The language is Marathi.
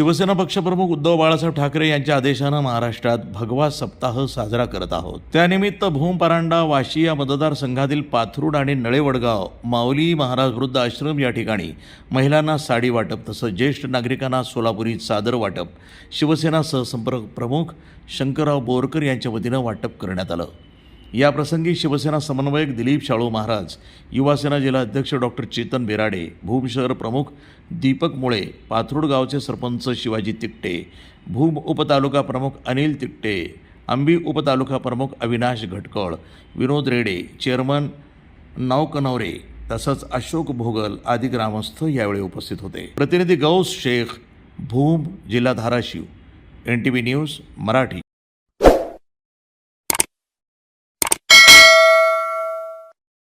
शिवसेना पक्षप्रमुख उद्धव बाळासाहेब ठाकरे यांच्या आदेशानं महाराष्ट्रात भगवा सप्ताह साजरा करत आहोत. त्यानिमित्त भूम परांडा वाशी या मतदारसंघातील पाथरूड आणि नळेवडगाव माऊली महाराज वृद्ध आश्रम या ठिकाणी महिलांना साडी वाटप तसंच ज्येष्ठ नागरिकांना सोलापुरी चादर वाटप. शिवसेना सहसंपर्क प्रमुख शंकरराव बोरकर यांच्या वतीनं वाटप करण्यात आलं. याप्रसंगी शिवसेना समन्वयक दिलीप शाळू महाराज युवासेना जिल्हाध्यक्ष डॉक्टर चेतन बेराडे भूम शहर प्रमुख दीपक मुळे पाथरूड गावचे सरपंच शिवाजी तिकटे भूम उपतालुका प्रमुख अनिल तिकटे आंबी उपतालुका प्रमुख अविनाश घटकळ विनोद रेडे चेअरमन नावकनवरे तसंच अशोक भोगल आदी ग्रामस्थ यावेळी उपस्थित होते. प्रतिनिधी गौस शेख भूम जिल्हा Dharashiv N T V news Marathi.